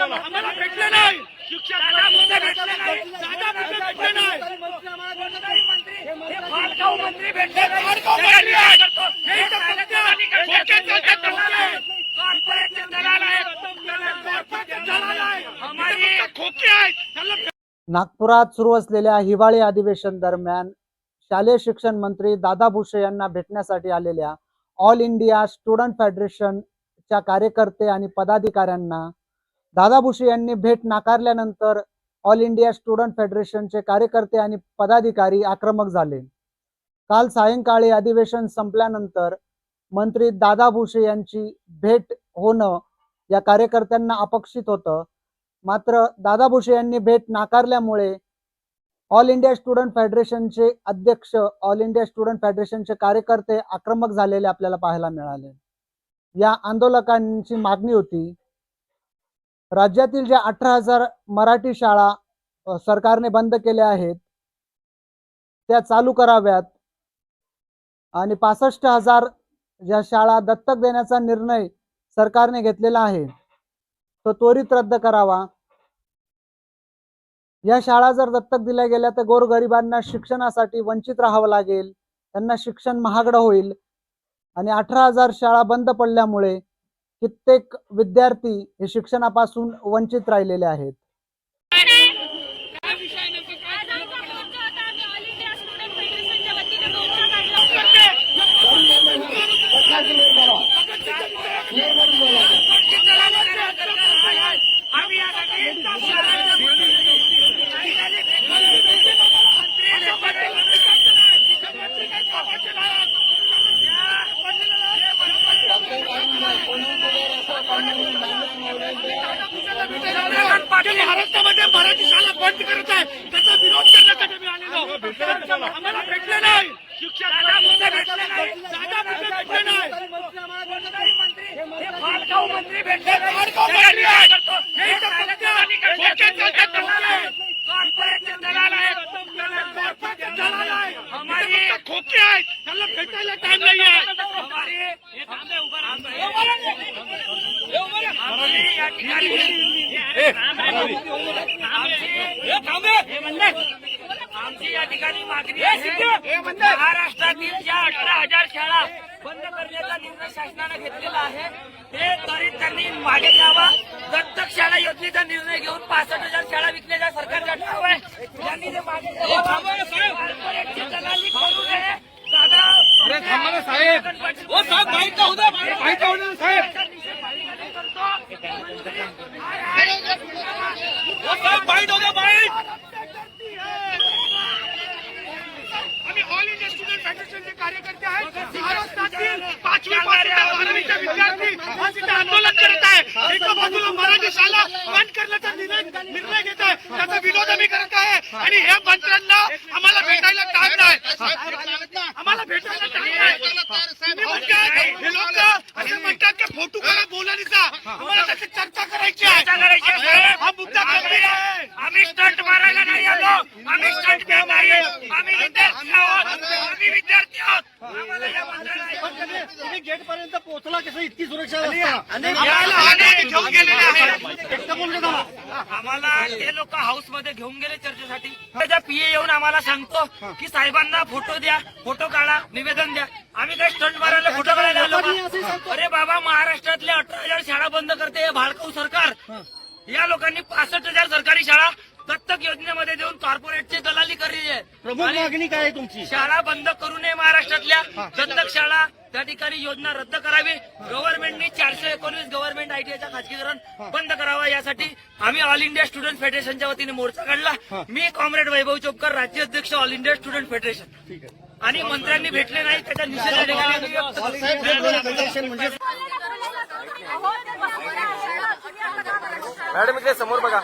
आम्हाला भेटले नाही. शिक्षक मुद्दे भेटले मुद्दे भेटले मंत्री भेटले नागपुरात सुरू असलेल्या हिवाळी अधिवेशन दरम्यान शालेय शिक्षण मंत्री दादा भुसे यांना भेटण्यासाठी आलेल्या ऑल इंडिया स्टुडंट फेडरेशनच्या कार्यकर्ते आणि पदाधिकाऱ्यांना दादा भुसे यांनी भेट नाकारल्यानंतर ऑल इंडिया स्टुडंट फेडरेशनचे कार्यकर्ते आणि पदाधिकारी आक्रमक झाले. काल सायंकाळी अधिवेशन संपल्यानंतर मंत्री दादा भुसे यांची भेट होणं या कार्यकर्त्यांना अपेक्षित होतं. मात्र दादा भुसे यांनी भेट नाकारल्यामुळे ऑल इंडिया स्टुडंट फेडरेशनचे अध्यक्ष ऑल इंडिया स्टुडंट फेडरेशनचे कार्यकर्ते आक्रमक झालेले आपल्याला पाहायला मिळाले. या आंदोलकांची मागणी होती राज्यातील ज्या अठरा हजार मराठी शाळा सरकारने बंद केल्या आहेत त्या चालू कराव्यात. आणि पासष्ट हजार ज्या शाळा दत्तक देण्याचा निर्णय सरकारने घेतलेला आहे तो त्वरित रद्द करावा. या शाळा जर दत्तक दिल्या गेल्या तर गोरगरिबांना शिक्षणासाठी वंचित राहावं लागेल. त्यांना शिक्षण महागडं होईल. आणि अठरा हजार शाळा बंद पडल्यामुळे कित्येक विद्यार्थी हे शिक्षणापासून वंचित राहिलेले आहेत. Yeah, आमचा मोर्चा होता आम्ही ऑल इंडिया स्टुडंट फेडरेशनच्या वतीने मोर्चा काढला आम्ही यासाठी पाटील महाराष्ट्रामध्ये मराठी शाळा बंद करत आहे. त्याचा विरोध करण्यासाठी मी आलेलो आम्हाला भेटले नाही शिक्षक दादा मुद्दे भेटले नाही दादा मुद्दे भेटले नाही मालगाव मंत्री भेटले नाही. मालगाव मंत्री आहे. हे इथं फक्त खोके चालतात फक्त. कॉर्पोरेटचे दलाल आहेत. कॉर्पोरेटचे दलाल आहे. इथं फक्त खोके आहेत त्यांना भेटायला टाइम नहीं है आमची या ठिकाणी मागणी आहे महाराष्ट्रातील ज्या अठरा हजार शाळा बंद करण्याचा निर्णय शासनाने घेतलेला आहे ते त्वरित त्यांनी मागे घ्यावा दत्तक शाळा योजनेचा निर्णय घेऊन पासष्ट हजार शाळा विकण्याचा सरकारचा ठराव आहे त्यांनी ते मागे घ्यावं. कॉर्पोरेटची दलाली करू नये दादा साहेब. ओ साहेब बाईक का होता? बाईक का होता साहेब? ओ साहेब बाईट होता माहीत आम्ही ऑल इंडिया स्टुडंट फेडरेशनचे कार्यकर्ते आहेत. महाराष्ट्रातील पाचवी विद्यार्थी आज इथे आंदोलन करत आहे. एका बाजूला मराठी शाळा बंद करण्याचा निर्णय निर्णय घेत आहे. त्याचा विरोध आम्ही करत आहे. आणि या मंत्र्यांना आम्हाला भेटायला टाइम नाही आम्हाला भेटायला टाइम नाही हे लोक असे म्हणतात की फोटो करा बोलायचा. आम्हाला त्याची चर्चा करायची आहे. हा मुद्दा गंभीर आहे स्टंट मारायला नाही आलो आम्ही स्टंट घेत नाही आम्ही विद्यार्थी आहोत आम्ही विद्यार्थी आहोत आम्हाला या मंत्र्यांना- तुम्ही गेट पर्यंत पोहोचला कसं इतकी सुरक्षा आणि आम्हाला अनेक घेऊन गेलेले आहेत आम्हाला ते लोक हाऊसमध्ये घेऊन गेले चर्चेसाठी त्याच्या पीए येऊन आम्हाला सांगतो की साहेबांना फोटो द्या फोटो काढा निवेदन द्या आम्ही काय स्टंट मारायला फोटो काढायला आलो का? अरे बाबा महाराष्ट्रातल्या अठरा हजार शाळा बंद करते हे भाडकाऊ सरकार या लोकांनी पासष्ट हजार सरकारी शाळा दत्तक योजनेमध्ये देऊन कॉर्पोरेटची दलाली करली आहे. प्रमुख आणि मागणी काय आहे तुमची? शाळा बंद करू नये महाराष्ट्रातल्या. दत्तक शाळा त्या ठिकाणी योजना रद्द करावी. गव्हर्नमेंटनी चारशे एकोणवीस गव्हर्नमेंट आयटीआयचं खाजगीकरण बंद करावं. यासाठी आम्ही ऑल इंडिया स्टुडंट फेडरेशनच्या वतीने मोर्चा काढला. मी कॉम्रेड वैभव चोपकर राज्य अध्यक्ष ऑल इंडिया स्टुडंट फेडरेशन आणि मंत्र्यांनी भेटले नाही त्याचा निषेध करतो. म्हणजे. मॅडम इकडे समोर बघा.